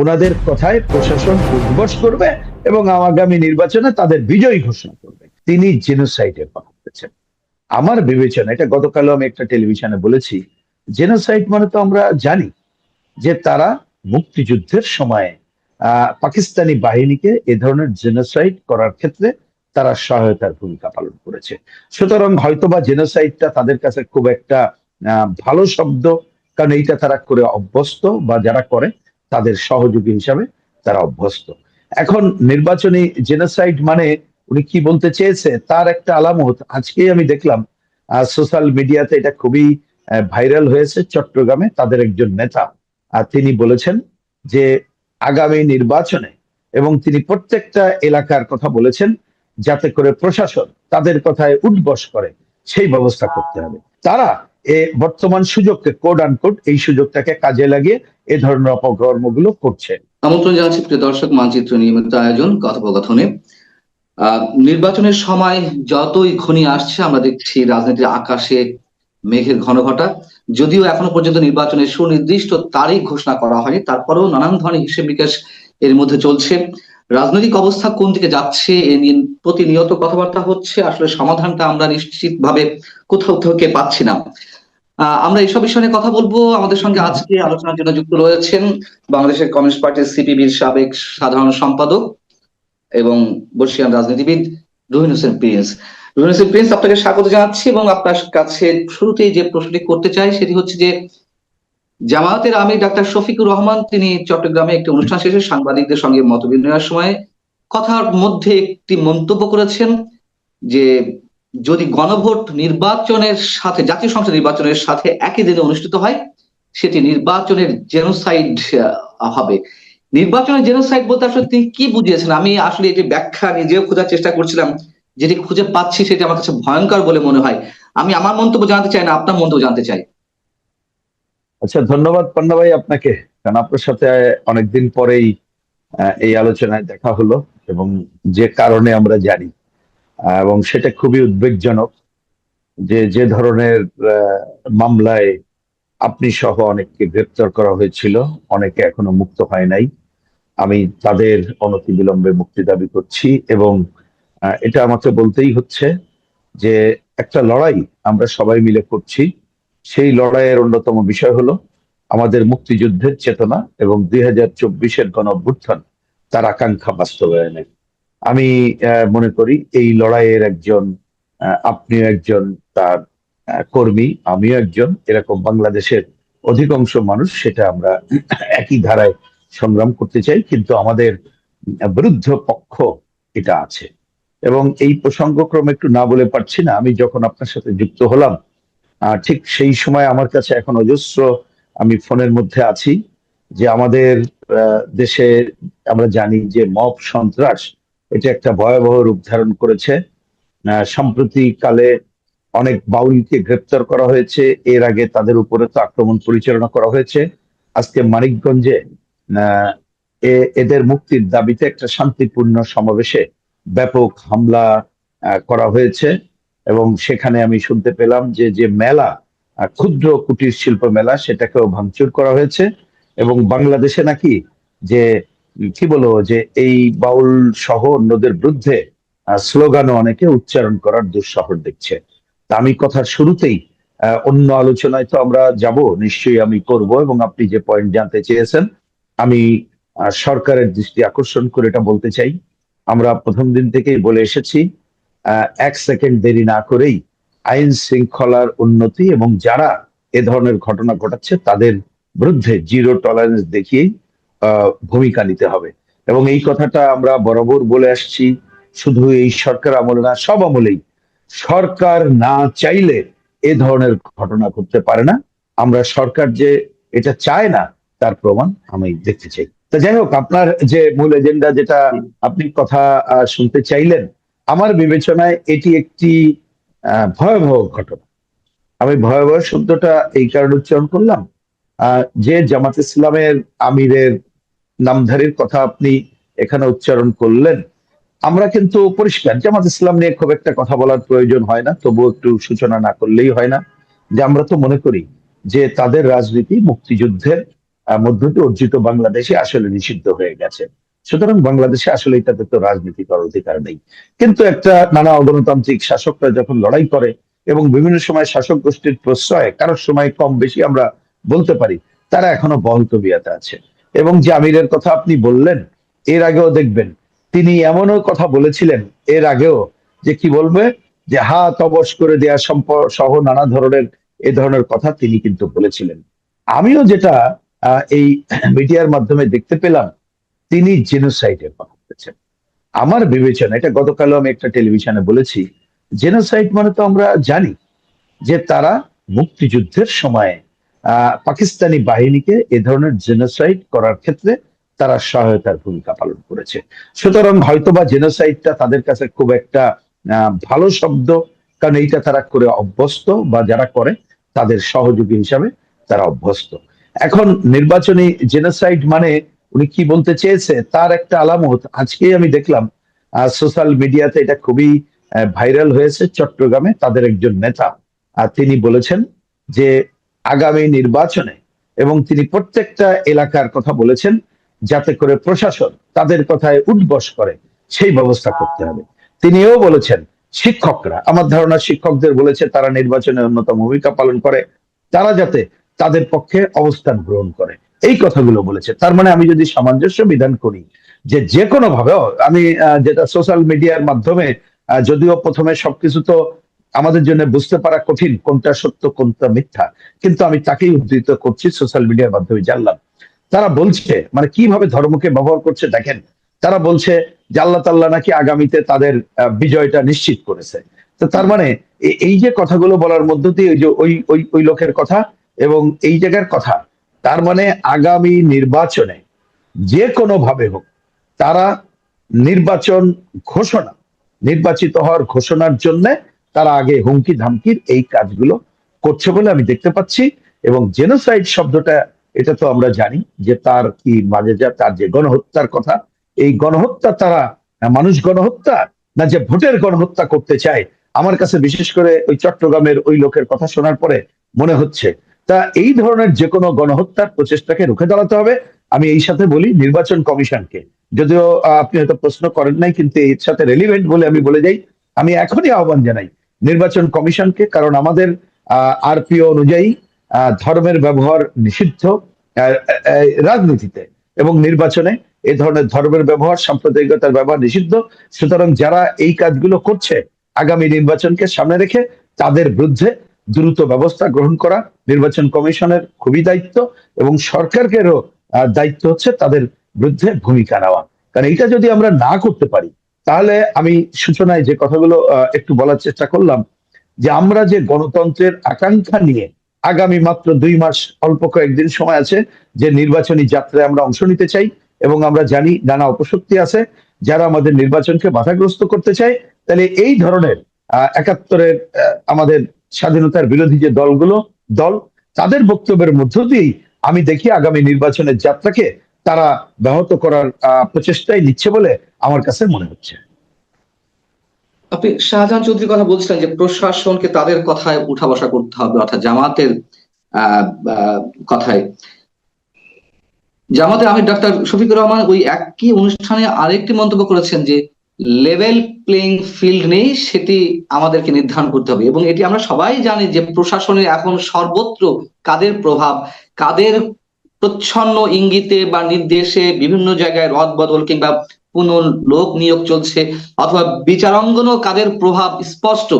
ওনাদের কথায় প্রশাসন উদ্বস করবে এবং আগামী নির্বাচনে তাদের বিজয়ী ঘোষণা করবে। তিনি জেনোসাইডের কথা আমার বিবেচনা, এটা গতকালও আমি একটা টেলিভিশনে বলেছি জেনোসাইড মানে তো আমরা জানি যে তারা মুক্তিযুদ্ধের সময়ে পাকিস্তানি বাহিনীকে এ ধরনের জেনোসাইড করার ক্ষেত্রে তারা সহায়তার ভূমিকা পালন করেছে। সুতরাং হয়তোবা জেনোসাইডটা তাদের কাছে খুব একটা ভালো শব্দ, কারণ এইটা তারা করে অভ্যস্ত বা যারা করে তাদের সহযোগী হিসাবে তারা অভ্যস্ত। এখন নির্বাচনী জেনোসাইড মানে উনি কি বলতে চেয়েছে, তার একটা আলামত আজকেই আমি দেখলাম। সোশ্যাল মিডিয়াতে এটা খুবই ভাইরাল হয়েছে চট্টগ্রামে, তাদের একজন নেতা। আর তিনি বলেছেন যে আগামী নির্বাচনে এবং তিনি প্রত্যেকটা এলাকার কথা বলেছেন যাতে করে প্রশাসন তাদের কথায় উঠবস করে, সেই ব্যবস্থা করতে হবে। তারা এ বর্তমান সুযোগকে কোড আনকোড এই সুযোগটাকে কাজে লাগিয়ে এ ধরনের অপকর্মগুলো করছে। আমন্ত্রণ জানাচ্ছি প্রিয় দর্শক, মানচিত্র নিয়মিত আয়োজন, কথোপকথনে। নির্বাচনের সময় যতই ঘনি আসছে, আমরা দেখছি রাজনীতির আকাশে মেঘের ঘন ঘটা যদিও এখনও পর্যন্ত নির্বাচনের সুনির্দিষ্ট তারিখ ঘোষণা করা হয়নি, তারপরেও নানান ধরনের হিসেব নিকেশ এর মধ্যে চলছে। রাজনৈতিক অবস্থা কোন দিকে যাচ্ছে এ নিয়ে প্রতিনিয়ত কথাবার্তা হচ্ছে, আসলে সমাধানটা আমরা নিশ্চিতভাবে কোথাও থেকে পাচ্ছি না। আমরা এইসব বিষয় নিয়ে কথা বলব। আমাদের সঙ্গে আজকে আলোচনার জন্য যুক্ত রয়েছেন বাংলাদেশের কমিউনিস্ট পার্টির সিপিবির সাবেক সাধারণ সম্পাদক এবং বর্ষিয়ান রাজনীতিবিদ রুহিন হোসেন প্রিন্স। রুহিন হোসেন প্রিন্স, আপনাকে স্বাগত জানাচ্ছি এবং আপনার কাছে শুরুতেই যে প্রশ্নটি করতে চাই সেটি হচ্ছে যে জামায়াতের আমির ডাক্তার শফিকুর রহমান, তিনি চট্টগ্রামে একটি অনুষ্ঠান শেষে সাংবাদিকদের সঙ্গে মত বিনিময়ের সময় কথার মধ্যে একটি মন্তব্য করেছেন যে, যদি গণভোট নির্বাচনের সাথে, জাতীয় সংসদ নির্বাচনের সাথে একই দিনে অনুষ্ঠিত হয়, সেটি নির্বাচনের জেনোসাইড হবে। নির্বাচনের জেনোসাইড বলতে আসলে তিনি কি বুঝিয়েছেন? আমি আসলে এটি ব্যাখ্যা নিজেও খোঁজার চেষ্টা করছিলাম। যেটি খুঁজে পাচ্ছি সেটি আমার কাছে ভয়ঙ্কর বলে মনে হয়। আমি আমার মন্তব্য জানতে চাই না, আপনার মন্তব্য জানতে চাই। আচ্ছা ধন্যবাদ পান্না ভাই আপনাকে। কারণ আপনার সাথে অনেকদিন পরেই এই আলোচনায় দেখা হলো এবং যে কারণে আমরা জানি এবং সেটা খুবই উদ্বেগজনক যে যে ধরনের মামলায় আপনি সহ অনেককে গ্রেপ্তার করা হয়েছিল, অনেকে এখনও মুক্ত হয় নাই। আমি তাদের অনতি অনতিবিলম্বে মুক্তি দাবি করছি এবং এটা আমাকে বলতেই হচ্ছে যে, একটা লড়াই আমরা সবাই মিলে করছি। সেই লড়াইয়ের অন্যতম বিষয় হলো আমাদের মুক্তিযুদ্ধের চেতনা এবং দুই হাজার চব্বিশের গণ অভ্যুত্থান তার আকাঙ্ক্ষা বাস্তবায়নে। আমি মনে করি এই লড়াইয়ের একজন আপনিও একজন তার কর্মী, আমিও একজন, এরকম বাংলাদেশের অধিকাংশ মানুষ সেটা আমরা একই ধারায় সংগ্রাম করতে চাই, কিন্তু আমাদের বিরুদ্ধ পক্ষ এটা আছে। এবং এই প্রসঙ্গক্রমে একটু না বলে পারছি না, আমি যখন আপনার সাথে যুক্ত হলাম ঠিক সেই সময় আমার কাছে এখন অজস্র আমি ফোনের মধ্যে আছি যে আমাদের দেশে আমরা জানি যে মব সন্ত্রাস, এটা একটা ভয়াবহ রূপ ধারণ করেছে। সাম্প্রতিককালে অনেক বাউলকে গ্রেপ্তার করা হয়েছে। এর আগে তাদের উপরে তো আক্রমণ পরিচালনা করা হয়েছে। আজকে মানিকগঞ্জে এদের মুক্তির দাবিতে একটা শান্তিপূর্ণ সমাবেশে ব্যাপক হামলা করা হয়েছে। এবং সেখানে আমি শুনতে পেলাম যে যে মেলা ক্ষুদ্র কুটির শিল্প মেলা, সেটাকেও ভাঙচুর করা হয়েছে এবং বাংলাদেশে নাকি যে, কি বলব, যে এই বাউল সহ অন্যদের বিরুদ্ধে স্লোগানও অনেকে উচ্চারণ করার দুঃসাহস দেখছে। তা আমি কথার শুরুতেই অন্য আলোচনায় তো আমরা যাব, নিশ্চয়ই আমি করব এবং আপনি যে পয়েন্ট জানতে চেয়েছেন, আমি সরকারের দৃষ্টি আকর্ষণ করে এটা বলতে চাই। আমরা প্রথম দিন থেকেই বলে এসেছি এক সেকেন্ড দেরি না করেই আইন শৃঙ্খলার উন্নতি এবং যারা এ ধরনের ঘটনা ঘটাচ্ছে তাদের বিরুদ্ধে জিরো টলারেন্স দেখিয়েই ভূমিকা নিতে হবে। এবং এই কথাটা আমরা বরাবর বলে আসছি, শুধু এই সরকার আমলে না, সব আমলেই। সরকার না চাইলে এ ধরনের ঘটনা করতে পারে না। আমরা সরকার যে এটা চায় না, তার প্রমাণ আমি দেখতে চাই। তা যাই হোক, আপনার যে মূল এজেন্ডা যেটা আপনি কথা শুনতে চাইলেন আমার বিবেচনায় এটি একটি ভয়াবহ ঘটনা। আমি ভয়াবহ শব্দটা এই কারণে উচ্চারণ করলাম যে জামাত ইসলামের আমিরের নামধারীর কথা আপনি এখানে উচ্চারণ করলেন। আমরা কিন্তু পরিষ্কার, জামাত ইসলাম নিয়ে খুব একটা কথা বলার প্রয়োজন হয় না তবু একটু সূচনা না করলেই হয় না। যে আমরা তো মনে করি যে তাদের রাজনীতি মুক্তিযুদ্ধের মধ্য দিয়ে অর্জিত বাংলাদেশে আসলে নিষিদ্ধ হয়ে গেছে। সুতরাং বাংলাদেশে আসলে এটাতে তো রাজনীতি করার অধিকার নেই। কিন্তু একটা নানা অগণতান্ত্রিক শাসকরা যখন লড়াই করে এবং বিভিন্ন সময় শাসক গোষ্ঠীর প্রশ্রয় কারোর সময় কম বেশি আমরা বলতে পারি, তারা এখনও বহল তবিয়াতে আছে। এবং যে আমিরের কথা আপনি বললেন, এর আগেও দেখবেন, তিনি এমনও কথা বলেছিলেন এর আগেও যে কি বলবে, যে হাত অবশ করে দেয়া সম্পর্ক সহ নানা ধরনের এ ধরনের কথা তিনি কিন্তু বলেছিলেন। আমিও যেটা এই মিডিয়ার মাধ্যমে দেখতে পেলাম তিনি জেনোসাইডের কথা বলেছেন আমার বিবেচনা, এটা গতকালও আমি একটা টেলিভিশনে বলেছি জেনোসাইড মানে তো আমরা জানি যে তারা মুক্তিযুদ্ধের সময়ে পাকিস্তানি বাহিনীকে এ ধরনের জেনোসাইড করার ক্ষেত্রে তারা সহায়তার ভূমিকা পালন করেছে। সুতরাং হয়তোবা জেনোসাইডটা তাদের কাছে খুব একটা ভালো শব্দ, কারণ এইটা তারা করে অভ্যস্ত বা যারা করে তাদের সহযোগী হিসাবে তারা অভ্যস্ত। এখন নির্বাচনী জেনোসাইড মানে উনি কি বলতে চেয়েছে তার একটা আলামত আজকেই আমি দেখলাম। সোশ্যাল মিডিয়াতে এটা খুবই ভাইরাল হয়েছে চট্টগ্রামে তাদের একজন নেতা। আর তিনি বলেছেন যে আগামী নির্বাচনে এবং তিনি প্রত্যেকটা এলাকার কথা বলেছেন যাতে করে প্রশাসন তাদের কথায় উঠবস করে, সেই ব্যবস্থা করতে হবে। তিনিও বলেছেন, শিক্ষকরা, আমার ধারণা শিক্ষকদের বলেছে তারা নির্বাচনে অন্যতম ভূমিকা পালন করে। তারা যাতে তাদের পক্ষে অবস্থান গ্রহণ করে। এই কথাগুলো বলেছে। তার মানে আমি যদি সামঞ্জস্য বিধান করি যে যে কোনো ভাবে, আমি যেটা সোশ্যাল মিডিয়ার মাধ্যমে যদিও প্রথমে সবকিছু তো আমাদের জন্য বুঝতে পারা কঠিন কোনটা সত্য, কোনটা মিথ্যা, কিন্তু আমি তাকেই উদ্ধৃত করছি সোশ্যাল মিডিয়ার মাধ্যমে জানলাম। তারা বলছে মানে কীভাবে ধর্মকে ব্যবহার করছে দেখেন, তারা বলছে যে আল্লাহ তাল্লাহ নাকি আগামীতে তাদের বিজয়টা নিশ্চিত করেছে। তো তার মানে এই যে কথাগুলো বলার মধ্য দিয়ে ওই যে ওই ওই ওই লোকের কথা এবং এই জায়গার কথা তার মানে আগামী নির্বাচনে যে কোনো ভাবে হোক, তারা নির্বাচন ঘোষণা, নির্বাচিত হওয়ার ঘোষণার জন্য তারা আগে হুমকি ধামকির এই কাজগুলো করছে বলে আমি দেখতে পাচ্ছি এবং জেনোসাইড শব্দটা, এটা তো আমরা জানি যে তার কি মাঝে যা, তার যে গণহত্যার কথা, এই গণহত্যা তারা, মানুষ গণহত্যা না যে ভোটের গণহত্যা করতে চায়? আমার কাছে বিশেষ করে ওই চট্টগ্রামের ওই লোকের কথা শোনার পরে মনে হচ্ছে তা এই ধরনের যে কোনো গণহত্যার প্রচেষ্টাকে রুখে দাঁড়াতে হবে। আমি এই সাথে বলি, নির্বাচন কমিশনকে। যদিও আপনি হয়তো প্রশ্ন করেন নাই, কিন্তু এর সাথে রেলিভেন্ট বলে আমি বলে যাই। আমি এখনই আহ্বান জানাই, নির্বাচন কমিশনকে, কারণ আমাদের আরপিও অনুযায়ী ধর্মের ব্যবহার নিষিদ্ধ রাজনীতিতে। এবং নির্বাচনে এই ধরনের ধর্মের ব্যবহার, সাম্প্রদায়িকতার ব্যবহার নিষিদ্ধ। সুতরাং যারা এই কাজগুলো করছে, আগামী নির্বাচনকে সামনে রেখে, তাদের বিরুদ্ধে দ্রুত ব্যবস্থা গ্রহণ করা, নির্বাচন কমিশনের খুবই দায়িত্ব এবং সরকারকেরও দায়িত্ব হচ্ছে তাদের বিরুদ্ধে ভূমিকা নেওয়া। কারণ এটা যদি আমরা না করতে পারি, তাহলে আমি সূচনায় যে কথাগুলো একটু বলার চেষ্টা করলাম, যে আমরা যে গণতন্ত্রের আকাঙ্ক্ষা নিয়ে আগামী মাত্র দুই মাস অল্প কয়েকদিন সময় আছে যে নির্বাচনী যাত্রায় আমরা অংশ নিতে চাই এবং আমরা জানি নানা অপশক্তি আছে, যারা আমাদের নির্বাচনকে বাধাগ্রস্ত করতে চায়, তাহলে এই ধরনের একাত্তরের আমাদের স্বাধীনতার বিরোধী যে দলগুলো, দল তাদের বক্তব্যের মধ্য দিয়েই আমি দেখি আগামী নির্বাচনের যাত্রাকে তারা ব্যাহত করার প্রচেষ্টাই নিচ্ছে বলে আমার কাছে মনে হচ্ছে। আপনি শাহজাহান চৌধুরীর কথা বলছিলেন যে প্রশাসনকে তাদের কথায় উঠা বসা করতে হবে, অর্থাৎ জামাতের কথায়। জামাতে আমি ডাক্তার শফিকুর রহমান ওই একই অনুষ্ঠানে আরেকটি মন্তব্য করেছেন যে লেভেল প্লেইং ফিল্ড নেই, সেটি আমাদেরকে নির্ধারণ করতে হবে। এবং এটি আমরা সবাই জানি যে প্রশাসনের এখন সর্বত্র কাদের প্রভাব, কাদের প্রচ্ছন্ন ইঙ্গিতে বা নির্দেশে বিভিন্ন জায়গায় রদ বদল কিংবা পুনঃ লোক নিয়োগ চলছে অথবা বিচারাঙ্গনও কাদের প্রভাব স্পষ্ট,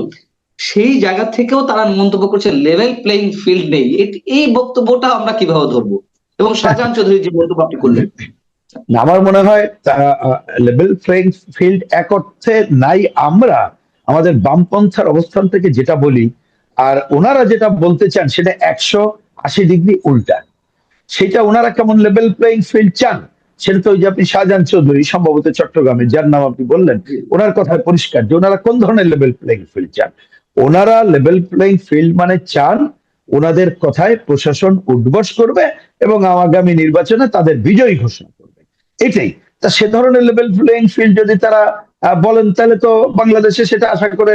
সেই জায়গা থেকেও তারা মন্তব্য করছে লেভেল প্লেইং ফিল্ড নেই। এই বক্তব্যটা আমরা কীভাবে ধরবো? এবং শাহজাহান চৌধুরী যে মন্তব্য আপনি করলেন। আমার মনে হয় লেভেল প্লেইং ফিল্ড এক অর্থে নাই আমরা, আমাদের বামপন্থার অবস্থান থেকে যেটা বলি, আর ওনারা যেটা বলতে চান সেটা একশো আশি ডিগ্রি উল্টা। সেটা ওনারা কেমন লেভেল প্লেইং ফিল্ড চান, সেটা তো ওই যে আপনি শাহজাহান চৌধুরী, সম্ভবত চট্টগ্রামে, যার নাম আপনি বললেন, ওনার কথায় পরিষ্কার যে ওনারা কোন ধরনের লেভেল প্লেইং ফিল্ড চান। ওনারা লেভেল প্লেইং ফিল্ড মানে চান, ওনাদের কথায় প্রশাসন উদ্বস করবে এবং আগামী নির্বাচনে তাদের বিজয়ী ঘোষণা। এটাই। তা সে ধরনের লেভেল প্লেইং ফিল্ড যদি তারা বলেন, তাহলে তো বাংলাদেশে সেটা আশা করে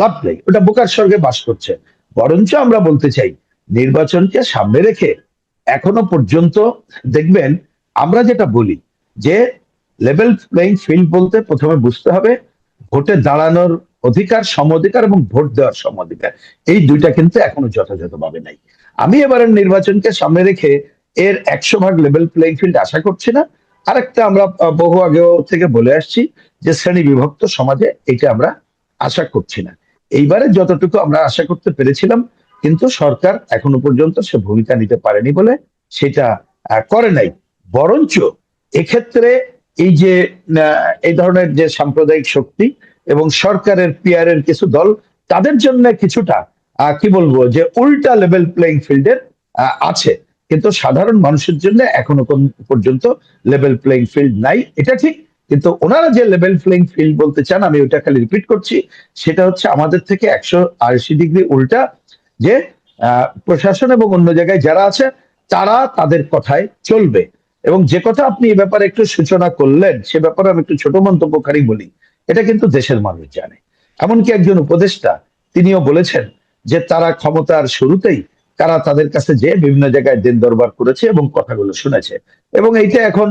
লাভ নেই। ওটা বোকার স্বর্গে বাস করছে। বরঞ্চ আমরা বলতে চাই, নির্বাচনকে সামনে রেখে এখনও পর্যন্ত দেখবেন, আমরা যেটা বলি, যে লেভেল প্লেইং ফিল্ড বলতে প্রথমে বুঝতে হবে, ভোটে দাঁড়ানোর অধিকার সম অধিকার এবং ভোট দেওয়ার সম অধিকার এই দুইটা কিন্তু এখনও যথাযথভাবে নাই। আমি এবারের নির্বাচনকে সামনে রেখে এর একশো ভাগ লেভেল প্লেইং ফিল্ড আশা করছি না। আরেকটা আমরা বহু আগেও থেকে বলে আসছি যে শ্রেণি বিভক্ত সমাজে এটা আমরা আশা করছি না। এইবারে যতটুকু আমরা আশা করতে পেরেছিলাম, কিন্তু সরকার এখনও পর্যন্ত সে ভূমিকা নিতে পারেনি বলে সেটা করে নাই। বরঞ্চ এক্ষেত্রে এই যে এই ধরনের যে সাম্প্রদায়িক শক্তি এবং সরকারের পিয়ারের কিছু দল, তাদের জন্য কিছুটা কি বলব, যে উল্টা লেভেল প্লেইং ফিল্ডের আছে। কিন্তু সাধারণ মানুষের জন্য এখনও পর্যন্ত লেভেল প্লেইং ফিল্ড নাই। এটা ঠিক, কিন্তু ওনারা যে লেভেল প্লেইং ফিল্ড বলতে চান, আমি ওটা খালি রিপিট করছি, সেটা হচ্ছে আমাদের থেকে একশো আশি ডিগ্রি উল্টা যে প্রশাসন এবং অন্য জায়গায় যারা আছে, তারা তাদের কথায় চলবে। এবং যে কথা আপনি এ ব্যাপারে একটু সূচনা করলেন, সে ব্যাপারে আমি একটু ছোট মন্তব্যকারী বলি। এটা কিন্তু দেশের মানুষ জানে। এমনকি একজন উপদেষ্টা, তিনিও বলেছেন যে তারা ক্ষমতার শুরুতেই তারা তাদের কাছে যে বিভিন্ন জায়গায় দিন দরবার করেছে এবং কথাগুলো শুনেছে। এবং এইটা এখন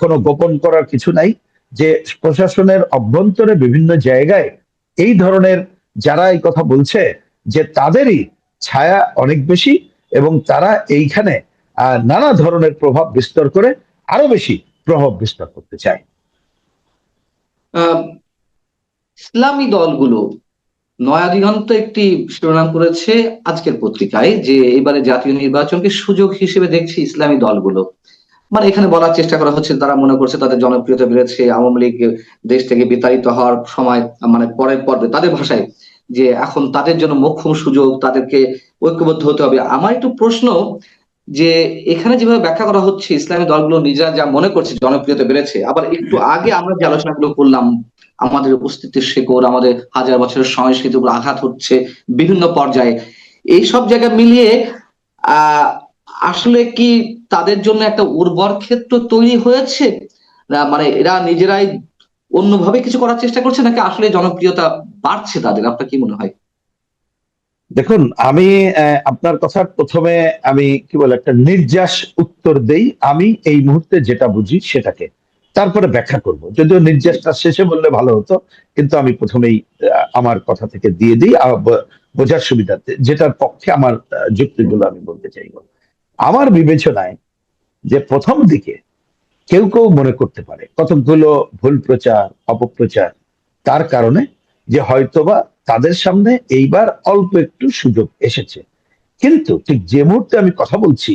কোনো গোপন করার কিছু নাই যে প্রশাসনের অভ্যন্তরে বিভিন্ন জায়গায় এই ধরনের যারা এই কথা বলছে যে তাদেরই ছায়া অনেক বেশি এবং তারা এইখানে নানা ধরনের প্রভাব বিস্তার করে আরও বেশি প্রভাব বিস্তার করতে চায়। ইসলামী দলগুলো নয়া দিগন্ত একটি শিরোনাম করেছে আজকের পত্রিকায় যে এবারে জাতীয় নির্বাচনকে সুযোগ হিসেবে দেখছে ইসলামী দলগুলো। মানে এখানে বলার চেষ্টা করা হচ্ছে, তারা মনে করছে তাদের জনপ্রিয়তা বেড়েছে, আওয়ামী লীগ দেশ থেকে বিতাড়িত হওয়ার সময় মানে পরের পর্বে তাদের ভাষায় যে এখন তাদের জন্য মোক্ষম সুযোগ, তাদেরকে ঐক্যবদ্ধ হতে হবে। আমার একটু প্রশ্ন যে এখানে যেভাবে ব্যাখ্যা করা হচ্ছে, ইসলামী দলগুলো নিজেরা যা মনে করছে জনপ্রিয়তা বেড়েছে, আবার একটু আগে আমরা যে আলোচনাগুলো করলাম, আমাদের উপস্থিতির শেকড়, আমাদের হাজার বছরের সংস্কৃতির উপর আঘাত হচ্ছে বিভিন্ন পর্যায়ে, এই সব জায়গা মিলিয়ে আসলে কি তাদের জন্য একটা উর্বর ক্ষেত্র তৈরি হয়েছে? মানে এরা নিজেরাই অন্যভাবে কিছু করার চেষ্টা করছে, নাকি আসলে জনপ্রিয়তা বাড়ছে তাদের? আপনার কি মনে হয়? দেখুন, আমি আপনার কথার প্রথমে আমি কি বলে একটা নির্যাস উত্তর দেই। আমি এই মুহূর্তে যেটা বুঝি সেটাকে। তারপরে ব্যাখ্যা করব। যদিও নির্যাসটা শেষে বললে ভালো হতো, কিন্তু আমি প্রথমেই আমার কথা থেকে দিয়ে দিই। বোঝার সুবিধাতে যেটার পক্ষে আমার যুক্তিগুলো আমি বলতে চাইব। আমার বিবেচনায় যে প্রথম দিকে কেউ কেউ মনে করতে পারে, কতকগুলো ভুল প্রচার, অপপ্রচার, তার কারণে যে হয়তোবা তাদের সামনে এইবার অল্প একটু সুযোগ এসেছে। কিন্তু ঠিক যে মুহূর্তে আমি কথা বলছি,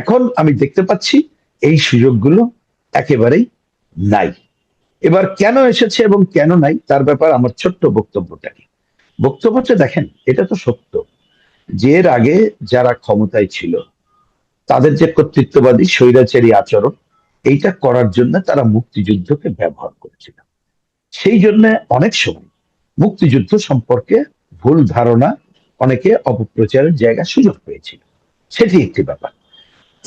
এখন আমি দেখতে পাচ্ছি এই সুযোগগুলো একেবারেই নাই। এবার কেন এসেছে এবং কেন নাই, তার ব্যাপার আমার ছোট্ট বক্তব্যটা কি? বক্তব্যটা দেখেন, এটা তো সত্য। যে এর আগে যারা ক্ষমতায় ছিল, তাদের যে কর্তৃত্ববাদী স্বৈরাচারী আচরণ, এইটা করার জন্য তারা মুক্তিযুদ্ধকে ব্যবহার করেছিল। সেই জন্য অনেক সময় মুক্তিযুদ্ধ সম্পর্কে ভুল ধারণা অনেকে অপপ্রচারের জায়গা সুযোগ পেয়েছিল। সেটি একটি ব্যাপার।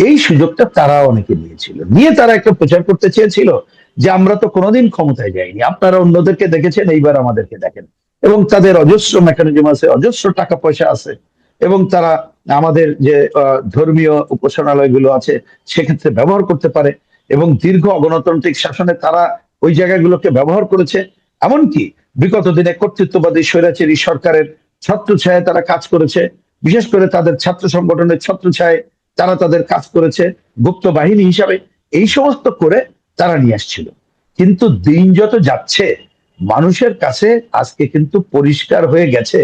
এই সুযোগটা তারা অনেকে নিয়েছিল। নিয়ে তারা একটা প্রচার করতে চেয়েছিল যে আমরা তো কোনোদিন ক্ষমতায় যাইনি। আপনারা অন্যদেরকে দেখেছেন, এইবার আমাদেরকে দেখেন। এবং তাদের অজস্র মেকানিজম আছে, অজস্র টাকা পয়সা আছে। এবং তারা আমাদের যে ধর্মীয় উপাসনালয়গুলো আছে, সেক্ষেত্রে ব্যবহার করতে পারে। এবং দীর্ঘ অগণতান্ত্রিক শাসনে তারা ওই জায়গাগুলোকে ব্যবহার করেছে। এমনকি বিগত দিনে কর্তৃত্ববাদী স্বৈরাচারী সরকারের ছত্রছায়ায় তারা কাজ করেছে, বিশেষ করে তাদের ছাত্র সংগঠনের ছত্রছায়ায় তারা তাদের কাজ করেছে গুপ্ত বাহিনী হিসাবে। এই সমস্ত করে তারা নিয়ে আসছিল। কিন্তু দিন যত যাচ্ছে, মানুষের কাছে আজকে কিন্তু পরিষ্কার হয়ে গেছে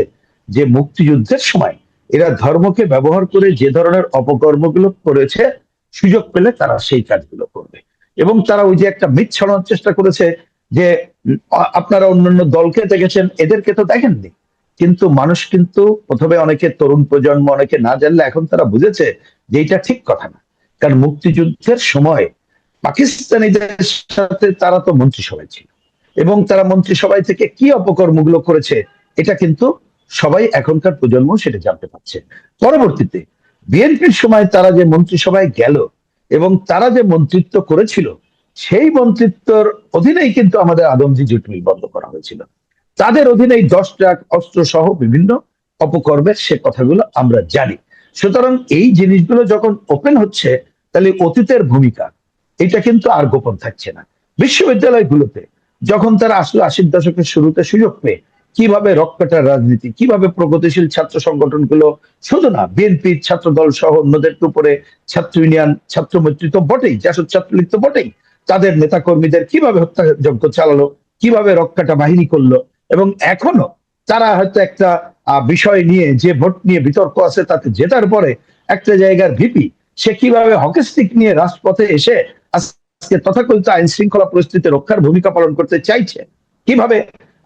যে মুক্তিযুদ্ধের সময় এরা ধর্মকে ব্যবহার করে যে ধরনের অপকর্মগুলো করেছে, সুযোগ পেলে তারা সেই কাজগুলো করবে। এবং তারা ওই যে একটা মিথ ছড়ানোর চেষ্টা করেছে যে আপনারা অন্যান্য দলকে দেখেছেন, এদেরকে তো দেখেননি। কিন্তু মানুষ কিন্তু প্রথমে অনেকে তরুণ প্রজন্ম, অনেকে না জানলে এখন তারা বুঝেছে যে এটা ঠিক কথা না। কারণ মুক্তিযুদ্ধের সময় পাকিস্তানিদের সাথে তারা তো মন্ত্রিসভায় ছিল। এবং তারা মন্ত্রিসভায় থেকে কি অপকর্মগুলো করেছে, এটা কিন্তু সবাই এখনকার প্রজন্ম সেটা জানতে পারছে। পরবর্তীতে, বিএনপির সময় তারা যে মন্ত্রিসভায় গেল এবং তারা যে মন্ত্রিত্ব করেছিল সেই মন্ত্রিত্বর অধীনেই কিন্তু আমাদের আদমজি জুট মিল বন্ধ করা হয়েছিল। তাদের অধীনেই দশ ট্রাক অস্ত্র সহ বিভিন্ন অপকর্মের সে কথাগুলো আমরা জানি। সুতরাং এই জিনিসগুলো যখন ওপেন হচ্ছে, তাহলে অতীতের ভূমিকা, এটা কিন্তু আর গোপন থাকছে না। বিশ্ববিদ্যালয়গুলোতে যখন তারা আসলো আশির দশকের শুরুতে সুযোগ পেয়ে, কীভাবে রক্তটার রাজনীতি, কীভাবে প্রগতিশীল ছাত্র সংগঠনগুলো, শুধু না বিএনপির ছাত্র দল সহ অন্যদের উপরে, ছাত্র ইউনিয়ন, ছাত্র মৈত্রী তো বটেই, জাসদ ছাত্রলীগ তো বটেই তাদের নেতা কর্মীদের কীভাবে হত্যাযজ্ঞ চালালো, কীভাবে রক্ষাটা বাহিনী করল, এবং এখনও তারা হয়তো একটা বিষয় নিয়ে যে ভোট নিয়ে বিতর্ক আছে তাতে জেতার পরে একটা জায়গার ভিপি, সে কীভাবে হকি স্টিক নিয়ে রাজপথে এসে আজকে তথাকথিত আইন শৃঙ্খলা পরিস্থিতি রক্ষার ভূমিকা পালন করতে চাইছে, কীভাবে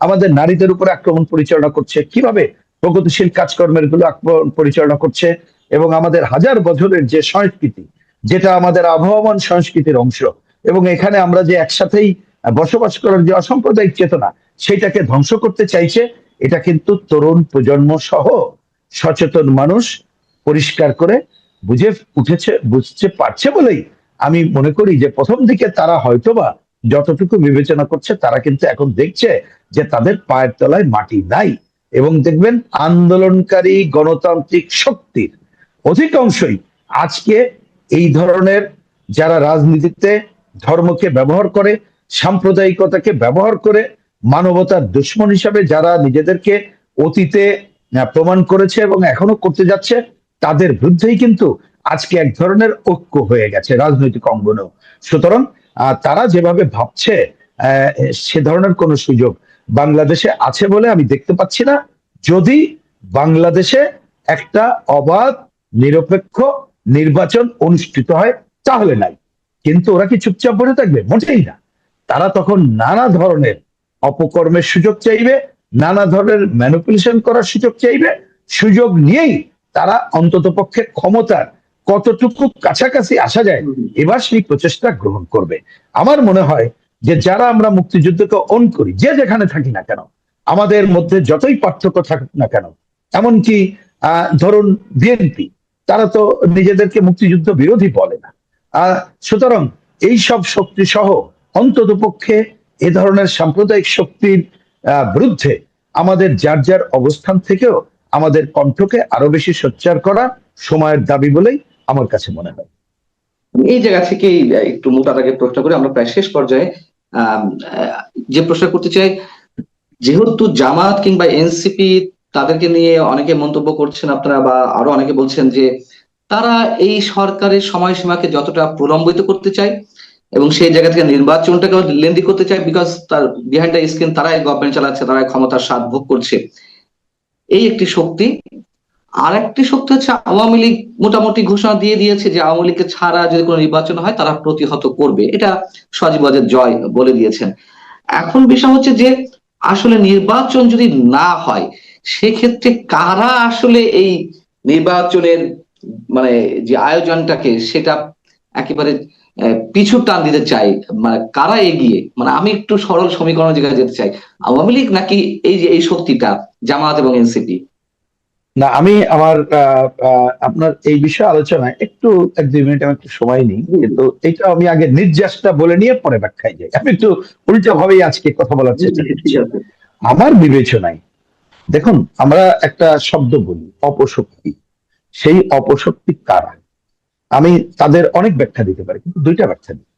আমাদের নারীদের উপরে আক্রমণ পরিচালনা করছে, কীভাবে প্রগতিশীল কাজকর্মেরগুলো আক্রমণ পরিচালনা করছে, এবং আমাদের হাজার বছরের যে সংস্কৃতি, যেটা আমাদের আবহমান সংস্কৃতির অংশ এবং এখানে আমরা যে একসাথেই বসবাস করার যে অসাম্প্রদায়িক চেতনা, সেটাকে ধ্বংস করতে চাইছে, এটা কিন্তু তরুণ প্রজন্ম সহ সচেতন মানুষ পরিষ্কার করে বুঝে উঠেছে, বুঝতে পারছে বলেই আমি মনে করি যে প্রথম দিকে তারা হয়তোবা যতটুকু বিবেচনা করছে, তারা কিন্তু এখন দেখছে যে তাদের পায়ের তলায় মাটি নাই। এবং দেখবেন আন্দোলনকারী গণতান্ত্রিক শক্তির অধিকাংশই আজকে এই ধরনের যারা রাজনীতিতে ধর্মকে ব্যবহার করে, সাম্প্রদায়িকতাকে ব্যবহার করে, মানবতার দুশ্মন হিসাবে যারা নিজেদেরকে অতীতে প্রমাণ করেছে এবং এখনও করতে যাচ্ছে, তাদের বিরুদ্ধেই কিন্তু আজকে এক ধরনের ঐক্য হয়ে গেছে রাজনৈতিক অঙ্গনেও। সুতরাং তারা যেভাবে ভাবছে সে ধরনের কোনো সুযোগ বাংলাদেশে আছে বলে আমি দেখতে পাচ্ছি না। যদি বাংলাদেশে একটা অবাধ, নিরপেক্ষ নির্বাচন অনুষ্ঠিত হয়, তাহলে নাই। কিন্তু ওরা কি চুপচাপ বসে থাকবে? মোটেই না। তারা তখন নানা ধরনের অপকর্মের সুযোগ চাইবে, নানা ধরনের ম্যানিপুলেশন করার সুযোগ চাইবে। সুযোগ নিয়েই তারা অন্তত পক্ষে ক্ষমতার কতটুকু কাছাকাছি আসা যায়, এবার সেই প্রচেষ্টা গ্রহণ করবে। আমার মনে হয় যে যারা আমরা মুক্তিযুদ্ধকে অন করি, যে যেখানে থাকি না কেন, আমাদের মধ্যে যতই পার্থক্য থাকুক না কেন, এমনকি, আহ, ধরুন বিএনপি তারা তো নিজেদেরকে মুক্তিযুদ্ধ বিরোধী বলে না। সুতরাং এই সব শক্তি সহ অন্তত পক্ষে এ ধরনের সাম্প্রদায়িক শক্তির বিরুদ্ধে আমাদের যার যার অবস্থান থেকেও আমাদের কণ্ঠকে আরও বেশি সোচ্চার করা সময়ের দাবি বলেই আমার কাছে মনে হয়। এই জায়গা থেকেই একটু মোটাটাকে প্রশ্ন করে। আমরা প্রায় শেষ পর্যায়ে যে প্রশ্ন করতে চাই, যেহেতু জামাত কিংবা এনসিপি তাদেরকে নিয়ে অনেকে মন্তব্য করছেন আপনারা বা আরও অনেকে বলছেন যে তারা এই সরকারের সময়সীমাকে যতটা প্রলম্বিত করতে চায় এবং সেই জায়গা থেকে নির্বাচনটাকে লেন্দি করতে চায় বিকজ তার বিহাইন্ড দ্য স্ক্রিন তারাই গভর্নমেন্ট চালাচ্ছে, তারাই ক্ষমতার স্বাদ ভোগ করছে। এই একটি শক্তি। আর একটি শক্তি হচ্ছে আওয়ামী লীগ মোটামুটি ঘোষণা দিয়ে দিয়েছে যে আওয়ামী লীগকে ছাড়া যদি কোনো নির্বাচন হয় তারা প্রতিহত করবে। এটা সজীবাদের জয় বলে দিয়েছেন। এখন বিষয় হচ্ছে যে আসলে নির্বাচন যদি না হয়, সেক্ষেত্রে কারা আসলে এই নির্বাচনের মানে যে আয়োজনটাকে সেটা একেবারে পিছু টান দিতে চাই। মানে কারা এগিয়ে? মানে আমি একটু সরল সমীকরণ জায়গায় যেতে চাই। আওয়ামী লীগ নাকি এই যে এই শক্তিটা জামাত এবং এনসিপি? না আমি আমার আপনার এই বিষয়ে আলোচনায় একটু এক দুই মিনিট আমি একটু সময় নিই। কিন্তু এটা আমি আগে নির্যাসটা বলে নিয়ে পরে ব্যাখ্যায় যাই। আমি একটু উল্টা ভাবেই আজকে কথা বলার চেষ্টা করছি। আমার বিবেচনায় দেখুন আমরা একটা শব্দ বলি অপশক্তি। সেই অপশক্তি কারা? আমি তাদের অনেক ব্যাখ্যা দিতে পারি, কিন্তু দুইটা ব্যাখ্যা দিই।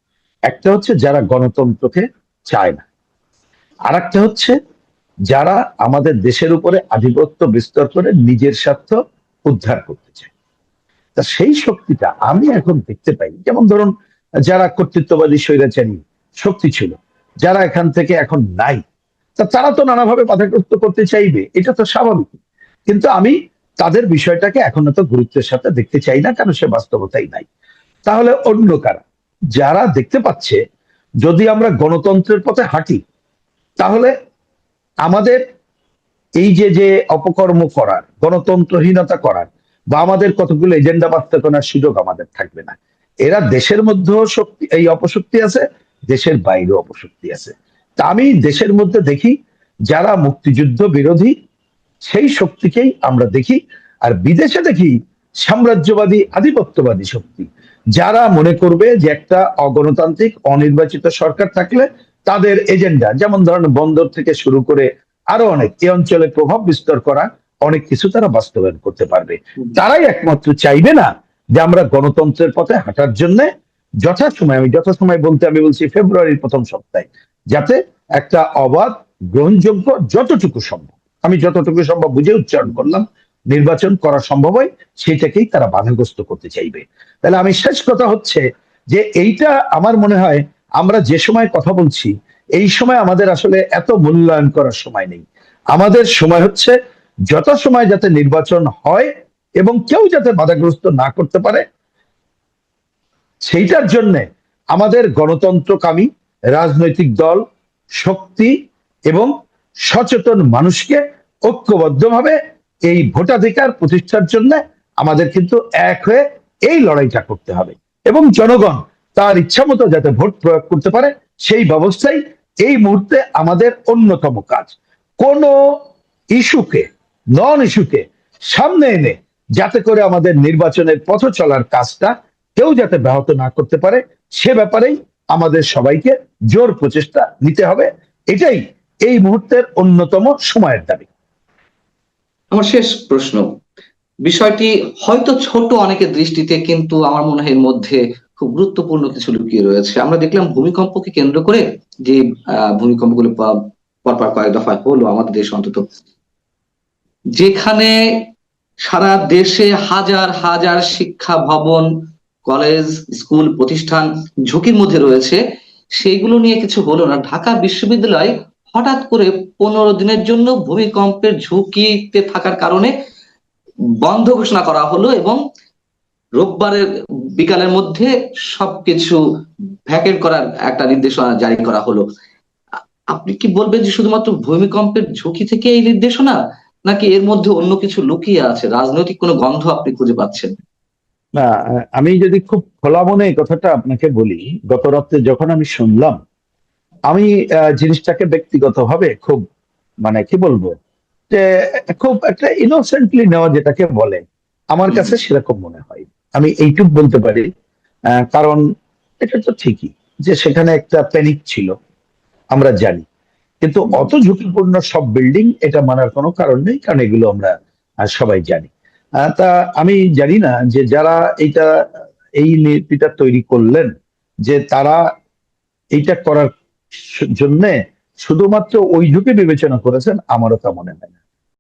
একটা হচ্ছে যারা গণতন্ত্রকে চায় না। আর একটা হচ্ছে যারা আমাদের দেশের উপরে আধিপত্য বিস্তার করে নিজের স্বার্থ উদ্ধার করতে চায়। তা সেই শক্তিটা আমি এখন দেখতে পাই। যেমন ধরুন, যারা কর্তৃত্ববাদী স্বৈরাচারী, শক্তি ছিল, যারা এখান থেকে এখন নাই, তা তারা তো নানাভাবে বাধাগ্রস্ত করতে চাইবে, এটা তো স্বাভাবিক। কিন্তু আমি তাদের বিষয়টাকে এখন এত গুরুত্বের সাথে দেখতে চাই না কারণ সে বাস্তবতাই নাই। তাহলে অন্য কারা? যারা দেখতে পাচ্ছে, যদি আমরা গণতন্ত্রের পথে হাঁটি, তাহলে আমাদের এই যে যে অপকর্ম করার, গণতন্ত্রহীনতা করার, বা আমাদের কতগুলো এজেন্ডা বাস্তবায়নের সুযোগ আমাদের থাকবে না। এরা দেশের মধ্যেও শক্তি, এই অপশক্তি আছে, দেশের বাইরেও অপশক্তি আছে। তা আমি দেশের মধ্যে দেখি, যারা মুক্তিযুদ্ধ বিরোধী সেই শক্তিকেই আমরা দেখি। আর বিদেশে দেখি সাম্রাজ্যবাদী, আধিপত্যবাদী শক্তি। যারা মনে করবে যে একটা অগণতান্ত্রিক, অনির্বাচিত সরকার থাকলে তাদের এজেন্ডা, যেমন ধরেন বন্দর থেকে শুরু করে আরও অনেক এই অঞ্চলে প্রভাব বিস্তার করা, অনেক কিছু তারা বাস্তবায়ন করতে পারবে। তারাই একমাত্র চাইবে না যে আমরা গণতন্ত্রের পথে হাঁটার জন্য যথাসময়, আমি যথাসময় বলতে, আমি বলছি ফেব্রুয়ারির প্রথম সপ্তাহে, যাতে একটা অবাধ, গ্রহণযোগ্য যতটুকু সম্ভব। আমি যতটুকু সম্ভব বুঝে উচ্চারণ করলাম, নির্বাচন করা সম্ভব হয় সেটাকেই তারা বাধাগ্রস্ত করতে চাইবে। তাহলে আমি শেষ কথা হচ্ছে যে এইটা আমার মনে হয়, আমরা যে সময় কথা বলছি, এই সময় আমাদের আসলে এত মূল্যায়ন করার সময় নেই। আমাদের সময় হচ্ছে যথাসময় যাতে নির্বাচন হয় এবং কেউ যাতে বাধাগ্রস্ত না করতে পারে, সেইটার জন্য আমাদের গণতন্ত্রকামী, রাজনৈতিক দল, শক্তি এবং সচেতন মানুষকে ঐক্যবদ্ধভাবে এই ভোটাধিকার প্রতিষ্ঠার জন্য আমাদের কিন্তু এক হয়ে এই লড়াইটা করতে হবে। এবং জনগণ তার ইচ্ছা মতো যাতে ভোট প্রয়োগ করতে পারে, সেই ব্যবস্থাই এই মুহূর্তে আমাদের অন্যতম কাজ। কোন ইস্যুকে, নন ইস্যুকে সামনে এনে যাতে করে আমাদের নির্বাচনের পথ চলার কাজটা কেউ যাতে ব্যাহত না করতে পারে, সে ব্যাপারেই আমাদের সবাইকে জোর প্রচেষ্টা নিতে হবে। এটাই এই মুহূর্তের অন্যতম সময়ের দাবি। আমার শেষ প্রশ্ন। বিষয়টি হয়তো ছোট অনেকের দৃষ্টিতে, কিন্তু আমার মনে হয় এর মধ্যে খুব গুরুত্বপূর্ণ কিছু লুকিয়ে রয়েছে। আমরা দেখলাম ভূমিকম্পকে কেন্দ্র করে যে ভূমিকম্পগুলো পরপর কয়েক দফায় হলো আমাদের দেশ অন্তত, যেখানে সারা দেশে হাজার হাজার শিক্ষা ভবন, কলেজ, স্কুল প্রতিষ্ঠান ঝুঁকির মধ্যে রয়েছে। সেইগুলো নিয়ে কিছু হলো না। ঢাকা বিশ্ববিদ্যালয় হঠাৎ করে পনেরো দিনের জন্য ভূমিকম্পের ঝুঁকিতে থাকার কারণে বন্ধ ঘোষণা করা হলো এবং রোববারের বিকালের মধ্যে সবকিছু ভ্যাকেট করার একটা নির্দেশনা জারি করা হলো। আপনি কি বলবেন যে শুধুমাত্র ভূমিকম্পের ঝুঁকি থেকে এই নির্দেশনা, নাকি এর মধ্যে অন্য কিছু লুকিয়ে আছে? রাজনৈতিক কোনো গন্ধ আপনি খুঁজে পাচ্ছেন? না, আমি যদি খুব খোলা মনে কথাটা আপনাকে বলি, গত রাত্রে যখন আমি শুনলাম আমি জিনিসটাকে ব্যক্তিগতভাবে খুব মানে কি বলব যে খুব একটা ইনোসেন্টলি নেওয়া যেটাকে বলে আমার কাছে সেরকম মনে হয়। আমি এইটুক বলতে পারি কারণ এটা তো ঠিকই যে সেখানে একটা প্যানিক ছিল আমরা জানি। কিন্তু অত ঝুঁকিপূর্ণ সব বিল্ডিং এটা মানার কোনো কারণ নেই কারণ এগুলো আমরা সবাই জানি। আহ, তা আমি জানি না যে যারা এইটা এই নীতিটা তৈরি করলেন যে তারা এইটা করার জন্য শুধুমাত্র ওই ঝুঁকি বিবেচনা করেছেন আমারও তা মনে হয় না।